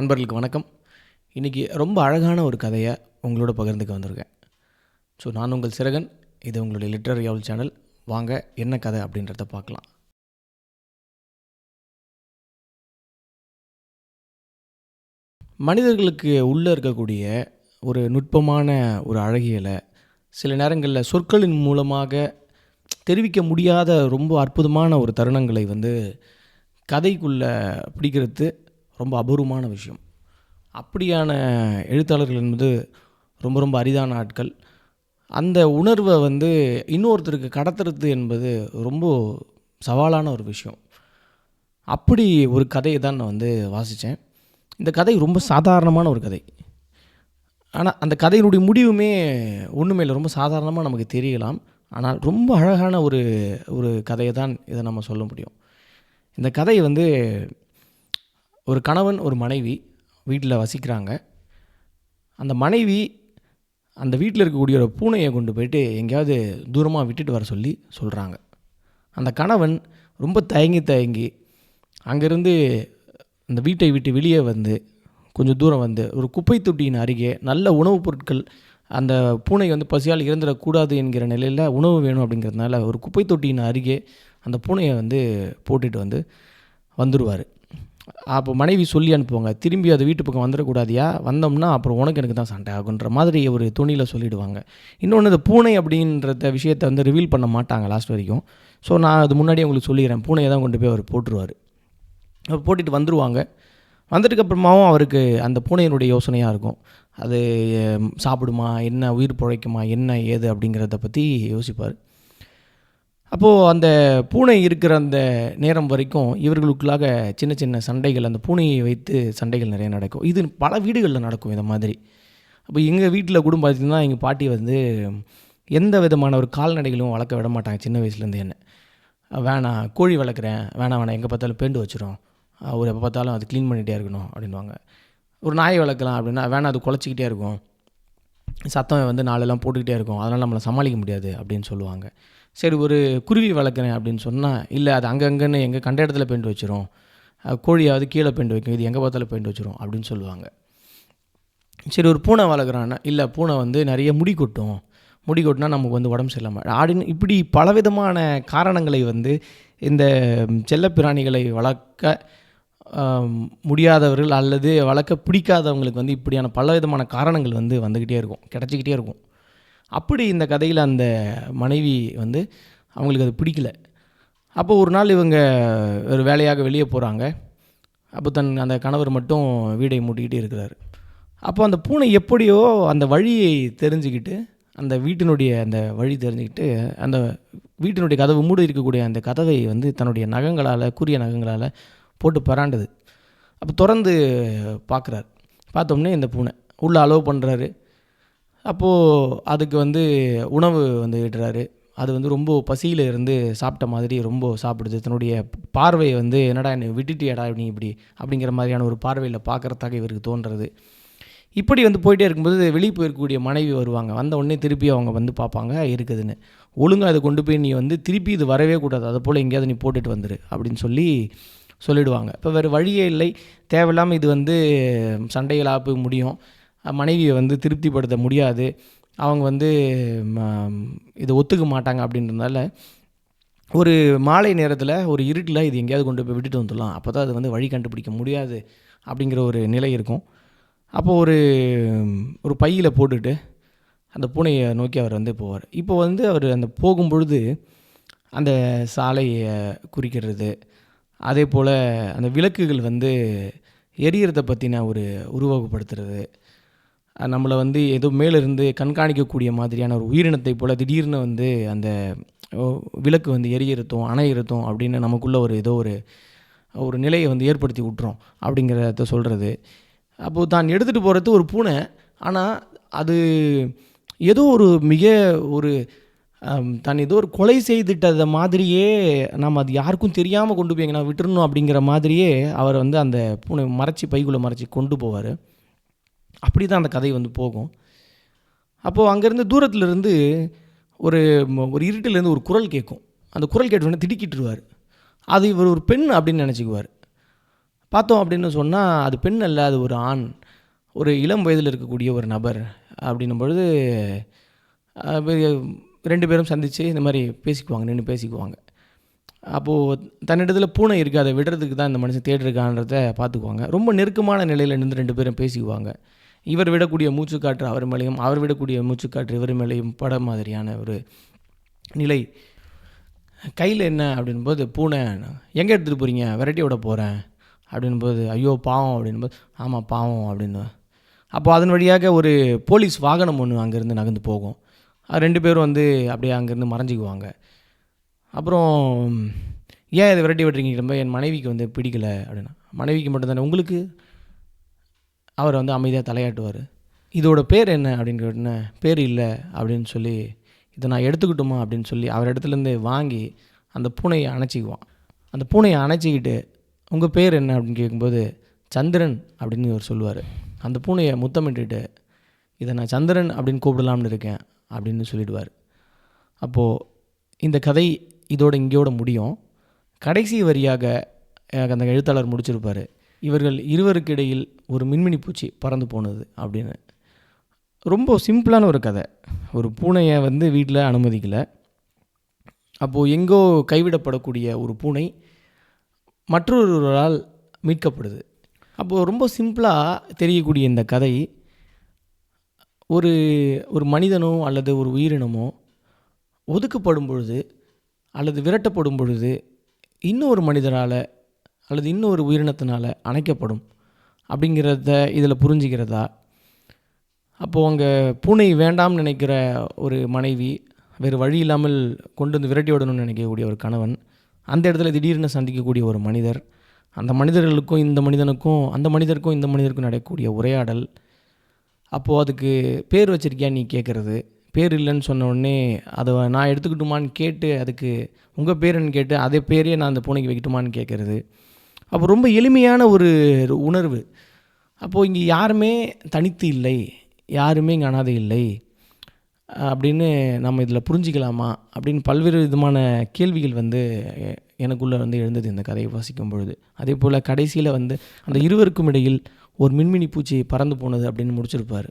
அன்பர்களுக்கு வணக்கம். இன்றைக்கி ரொம்ப அழகான ஒரு கதையை உங்களோட பகிர்ந்துக்க வந்திருக்கேன். ஸோ நான் உங்கள் சிறகன். இது உங்களுடைய லிட்ரரி ஆவல் சேனல் வாங்க என்ன கதை அப்படின்றத பார்க்கலாம். மனிதர்களுக்கு உள்ளே இருக்கக்கூடிய ஒரு நுட்பமான ஒரு அழகியலை சில நேரங்களில் சொற்களின் மூலமாக தெரிவிக்க முடியாத ரொம்ப அற்புதமான ஒரு தருணங்களை வந்து கதைக்குள்ளே பிடிக்கிறது. ரொம்ப அபூர்வமான விஷயம். அப்படியான எழுத்தாளர்கள் என்பது ரொம்ப ரொம்ப அரிதான ஆட்கள். அந்த உணர்வை வந்து இன்னொருத்தருக்கு கடத்துறது என்பது ரொம்ப சவாலான ஒரு விஷயம். அப்படி ஒரு கதையை தான் நான் வந்து வாசித்தேன். இந்த கதை ரொம்ப சாதாரணமான ஒரு கதை. ஆனால் அந்த கதையினுடைய முடிவுமே ஒன்றுமே இல்லை. ரொம்ப சாதாரணமாக நமக்கு தெரியலாம். ஆனால் ரொம்ப அழகான ஒரு ஒரு கதையை தான் இதை நம்ம சொல்ல முடியும். இந்த கதை வந்து ஒரு கணவன் ஒரு மனைவி வீட்டில் வசிக்கிறாங்க. அந்த மனைவி அந்த வீட்டில் இருக்கக்கூடிய ஒரு பூனையை கொண்டு போயிட்டு எங்கேயாவது தூரமாக விட்டுட்டு வர சொல்லி சொல்கிறாங்க அந்த கணவன் ரொம்ப தயங்கி தயங்கி அங்கேருந்து அந்த வீட்டை விட்டு வெளியே வந்து கொஞ்சம் தூரம் வந்து ஒரு குப்பை தொட்டியின் அருகே நல்ல உணவுப் பொருட்கள் அந்த பூனை வந்து பசியால் இறந்துடக்கூடாது என்கிற நிலையில் உணவு வேணும் அப்படிங்கிறதுனால ஒரு குப்பை தொட்டியின் அருகே அந்த பூனையை வந்து போட்டுட்டு வந்து வந்துடுவார் அப்போ மனைவி சொல்லி அனுப்புவாங்க திரும்பி அது வீட்டு பக்கம் வந்துடக்கூடாதியா? வந்தோம்னா அப்புறம் உனக்கு எனக்கு தான் சண்டை ஆகுன்ற மாதிரி ஒரு துணியில் சொல்லிவிடுவாங்க இன்னொன்று இந்த பூனை அப்படின்றத விஷயத்தை வந்து ரிவீல் பண்ண மாட்டாங்க லாஸ்ட் வரைக்கும். ஸோ நான் அது முன்னாடியே உங்களுக்கு சொல்லிடுறேன். பூனையை தான் கொண்டு போய் அவர் போட்டுருவார். அவர் போட்டுட்டு வந்துடுவாங்க வந்ததுக்கப்புறமாவும் அவருக்கு அந்த பூனையினுடைய யோசனையாக இருக்கும். அது சாப்பிடுமா? என்ன? உயிர் பிழைக்குமா? என்ன? ஏது? அப்படிங்கிறத பற்றி யோசிப்பார். அப்போது அந்த பூனை இருக்கிற அந்த நேரம் வரைக்கும் இவர்களுக்குள்ளாக சின்ன சின்ன சண்டைகள் அந்த பூனையை வைத்து சண்டைகள் நிறைய நடக்கும். இது பல வீடுகளில் நடக்கும் இந்த மாதிரி. அப்போ எங்கள் வீட்டில் கூட பார்த்திங்கன்னா எங்கள் பாட்டி வந்து எந்த விதமான ஒரு கால்நடைகளும் வளர்க்க விட மாட்டாங்க சின்ன வயசுலேருந்து என்ன. வேணாம் கோழி வளர்க்குறேன். வேணாம் வேணாம் எங்கே பார்த்தாலும் பேண்டு வச்சிரும். ஒரு எப்போ பார்த்தாலும் அது க்ளீன் பண்ணிகிட்டே இருக்கணும் அப்படின்வாங்க ஒரு நாயை வளர்க்கலாம் அப்படின்னா வேணாம் அது குலைச்சிக்கிட்டே இருக்கும். சத்தம் வந்து நாளெல்லாம் போட்டுக்கிட்டே இருக்கும். அதனால் நம்மளை சமாளிக்க முடியாது அப்படின்னு சொல்லுவாங்க. சரி ஒரு குருவி வளர்க்குறேன் அப்படின்னு சொன்னால் இல்லை அது அங்கங்கன்னு எங்கே கண்ட இடத்துல பெயிண்ட் வச்சிரும். கோழியாவது கீழே பெயிண்ட் வைக்கும். இது எங்கே பார்த்தாலும் பெயிண்ட் வச்சிரும் அப்படின்னு சொல்லுவாங்க. சரி ஒரு பூனை வளர்க்குறான்னா இல்லை பூனை வந்து நிறைய முடி கொட்டும். முடி கொட்டினா நமக்கு வந்து உடம்பு சரியில்லாமல் ஆடின்னு இப்படி பலவிதமான காரணங்களை வந்து இந்த செல்லப்பிராணிகளை வளர்க்க முடியாதவர்கள் அல்லது வளர்க்க பிடிக்காதவங்களுக்கு வந்து இப்படியான பலவிதமான காரணங்கள் வந்து வந்துக்கிட்டே இருக்கும் கிடச்சிக்கிட்டே இருக்கும். அப்படி இந்த கதையில் அந்த மனைவி வந்து அவங்களுக்கு அது பிடிக்கல. அப்போ ஒரு நாள் இவங்க ஒரு வேலையாக வெளியே போகிறாங்க அப்போ தன் அந்த கணவர் மட்டும் வீடை மூட்டிக்கிட்டு இருக்கிறாரு. அப்போ அந்த பூனை எப்படியோ அந்த வழியை தெரிஞ்சுக்கிட்டு அந்த வீட்டினுடைய அந்த வழி தெரிஞ்சுக்கிட்டு அந்த வீட்டினுடைய கதவு மூடி இருக்கக்கூடிய அந்த கதவை வந்து தன்னுடைய நகங்களால் கூரிய நகங்களால் போட்டு பராண்டுது. அப்போ திறந்து பார்க்குறாரு. பார்த்தோம்னே இந்த பூனை. உள்ளே அலோவ் பண்ணுறாரு அப்போது அதுக்கு வந்து உணவு வந்து இடுறாரு அது வந்து ரொம்ப பசியில் இருந்து சாப்பிட்ட மாதிரி ரொம்ப சாப்பிடுது. தன்னுடைய பார்வையை வந்து என்னடா என்னை விட்டுட்டியாடா நீ இப்படி அப்படிங்கிற மாதிரியான ஒரு பார்வையில் பார்க்குறதாக இவருக்கு தோன்றுறது இப்படி வந்து போயிட்டே இருக்கும்போது வெளியே போயிருக்கக்கூடிய மனைவி வருவாங்க. வந்த உடனே திருப்பி அவங்க வந்து பார்ப்பாங்க இருக்குதுன்னு. ஒழுங்காக அதை கொண்டு போய் நீ வந்து திருப்பி இது வரவே கூடாது. அதை போல் எங்கேயாவது நீ போட்டுட்டு வந்துரு அப்படின்னு சொல்லி சொல்லிடுவாங்க. இப்போ வேறு வழியே இல்லை. தேவையில்லாமல் இது வந்து சண்டைகளாக போய் முடியும். மனைவியை வந்து திருப்திப்படுத்த முடியாது. அவங்க வந்து ம, இதை ஒத்துக்க மாட்டாங்க அப்படின்றதுனால ஒரு மாலை நேரத்தில் ஒரு இருட்டில் இது எங்கேயாவது கொண்டு போய் விட்டுட்டு வந்துடலாம். அப்போ தான் அது வந்து வழி கண்டுபிடிக்க முடியாது அப்படிங்கிற ஒரு நிலை இருக்கும். அப்போது ஒரு ஒரு பையில் போட்டுட்டு அந்த பூனையை நோக்கி அவர் வந்து போவார். இப்போ வந்து அவர் அந்த போகும்பொழுது அந்த சாலையை குறிக்கிறது அதே போல் அந்த விளக்குகள் வந்து எரியறதை பற்றின ஒரு உருவகப்படுத்துறது நம்மளை வந்து ஏதோ மேலிருந்து கண்காணிக்கக்கூடிய மாதிரியான ஒரு உயிரினத்தை போல் திடீர்னு வந்து அந்த விளக்கு வந்து எரியறதும் அணையிறதும் அப்படின்னு நமக்குள்ளே ஒரு ஏதோ ஒரு ஒரு நிலையை வந்து ஏற்படுத்தி விட்டுறோம் அப்படிங்கிறத சொல்கிறது அப்போது தான் எடுத்துகிட்டு போகிறது ஒரு பூனை. ஆனால் அது ஏதோ ஒரு மிக ஒரு தான் ஏதோ ஒரு கொலை செய்துட்டத மாதிரியே நம்ம அது யாருக்கும் தெரியாமல் கொண்டு போய் எங்கன்னா விட்டுறணும் அப்படிங்கிற மாதிரியே அவர் வந்து அந்த பூனை மறைச்சி பைக்குள்ளே மறைச்சி கொண்டு போவார். அப்படி தான் அந்த கதை வந்து போகும். அப்போது அங்கேருந்து தூரத்துலேருந்து ஒரு ஒரு இருட்டிலேருந்து ஒரு குரல் கேட்கும். அந்த குரல் கேட்ட திடுக்கிட்டுருவார். அது இவர் ஒரு பெண் அப்படின்னு நினச்சிக்குவார். பார்த்தோம் அப்படின்னு சொன்னால் அது பெண் அல்ல அது ஒரு ஆண். ஒரு இளம் வயதில் இருக்கக்கூடிய ஒரு நபர் அப்படின்னும் பொழுது ரெண்டு பேரும் சந்தித்து இந்த மாதிரி பேசிக்குவாங்க நின்று பேசிக்குவாங்க. அப்போது தன்னிடத்தில் பூனை இருக்குது அதை விடுறதுக்கு தான் இந்த மனுஷன் தேடிருக்கான்றத பார்த்துக்குவாங்க. ரொம்ப நெருக்கமான நிலையில் நின்று ரெண்டு பேரும் பேசிக்குவாங்க. இவர் விடக்கூடிய மூச்சுக்காற்று அவர் மேலேயும் அவர் விடக்கூடிய மூச்சுக்காற்று இவர் மேலேயும் பட மாதிரியான ஒரு நிலை. கையில் என்ன அப்படின்போது பூனை எங்கே எடுத்துகிட்டு போகிறீங்க வெரைட்டி விட போகிறேன் அப்படின்போது ஐயோ பாவம். அப்படின்போது ஆமாம் பாவம். அப்படின்னு. அப்போ அதன் வழியாக ஒரு போலீஸ் வாகனம் ஒன்று அங்கேருந்து நகர்ந்து போகும். ரெண்டு பேரும் வந்து அப்படியே அங்கேருந்து மறைஞ்சிக்குவாங்க. அப்புறம் ஏன் இதை விரட்டி விட்டுறீங்க என் மனைவிக்கு வந்து பிடிக்கலை. அப்படின்னா மனைவிக்கு மட்டும்தானே உங்களுக்கு? அவர் வந்து அமைதியாக தலையாட்டுவார். இதோட பேர் என்ன? அப்படின்னு கேட்டோன்னே பேர் இல்லை அப்படின்னு சொல்லி இதை நான் எடுத்துக்கிட்டோமா? அப்படின்னு சொல்லி அவர் இடத்துலேருந்து வாங்கி அந்த பூனையை அணைச்சிக்குவான். அந்த பூனையை அணைச்சிக்கிட்டு உங்கள் பேர் என்ன? அப்படின்னு கேட்கும்போது சந்திரன் அப்படின்னு இவர் சொல்லுவார். அந்த பூனையை முத்தமிட்டுட்டு இதை நான் சந்திரன் அப்படின்னு கூப்பிடலாம்னு இருக்கேன் அப்படின்னு சொல்லிடுவார். அப்போது இந்த கதை இதோட இங்கேயோட முடியும். கடைசி வரியாக எனக்கு அந்த எழுத்தாளர் முடிச்சிருப்பார். இவர்கள் இருவருக்கு இடையில் ஒரு மின்மினி பூச்சி பறந்து போனது அப்படின்னு. ரொம்ப சிம்பிளான ஒரு கதை. ஒரு பூனையை வந்து வீட்டில் அனுமதிக்கலை. அப்போது எங்கோ கைவிடப்படக்கூடிய ஒரு பூனை மற்றொருவரால் மீட்கப்படுது. அப்போது ரொம்ப சிம்பிளாக தெரியக்கூடிய இந்த கதை ஒரு ஒரு மனிதனோ அல்லது ஒரு உயிரினமோ ஒதுக்கப்படும் பொழுது அல்லது விரட்டப்படும் பொழுது இன்னொரு மனிதரால் அல்லது இன்னொரு உயிரினத்தினால் அணைக்கப்படும் அப்படிங்கிறத இதில் புரிஞ்சுக்கிறதா? அப்போது அங்கே பூனை வேண்டாம்னு நினைக்கிற ஒரு மனைவி வேறு வழி இல்லாமல் கொண்டு வந்து விரட்டி விடணும்னு நினைக்கக்கூடிய ஒரு கணவன் அந்த இடத்துல திடீர்னு சந்திக்கக்கூடிய ஒரு மனிதர் அந்த மனிதர்களுக்கும் இந்த மனிதனுக்கும் அந்த மனிதருக்கும் இந்த மனிதருக்கும் நடக்கக்கூடிய உரையாடல் அப்போது அதுக்கு பேர் வச்சிருக்கியா நீ கேட்குறது? பேர் இல்லைன்னு சொன்ன உடனே அதை நான் எடுத்துக்கிட்டுமான்னு கேட்டு அதுக்கு உங்கள் பேருன்னு கேட்டு அதே பேரையே நான் அந்த பூனைக்கு வைக்கட்டுமான்னு கேட்குறது. அப்போ ரொம்ப எளிமையான ஒரு உணர்வு. அப்போது இங்கே யாருமே தனித்து இல்லை யாருமே இங்கே அனாதை இல்லை அப்படின்னு நம்ம இதில் புரிஞ்சிக்கலாமா? அப்படின்னு பல்வேறு விதமான கேள்விகள் வந்து எனக்குள்ளே வந்து எழுந்தது இந்த கதையை வாசிக்கும் பொழுது. அதே போல் கடைசியில் வந்து அந்த இருவருக்கும் இடையில் ஒரு மின்மினி பூச்சி பறந்து போனது அப்படின்னு முடிச்சிருப்பார்.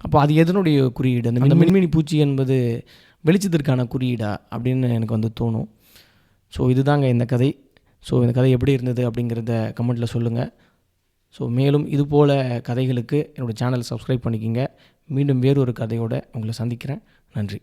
அப்போ அது எதனுடைய குறியீடு? அந்த அந்த மின்மினி பூச்சி என்பது வெளிச்சத்திற்கான குறியீடா அப்படின்னு எனக்கு வந்து தோணும். ஸோ இதுதாங்க இந்த கதை. ஸோ இந்த கதை எப்படி இருந்தது அப்படிங்கிறத கமெண்ட்டில் சொல்லுங்கள் ஸோ மேலும் இது போல் கதைகளுக்கு என்னோடய சேனலை சப்ஸ்கிரைப் பண்ணிக்கிங்க. மீண்டும் வேறொரு கதையோடு உங்களை சந்திக்கிறேன். நன்றி.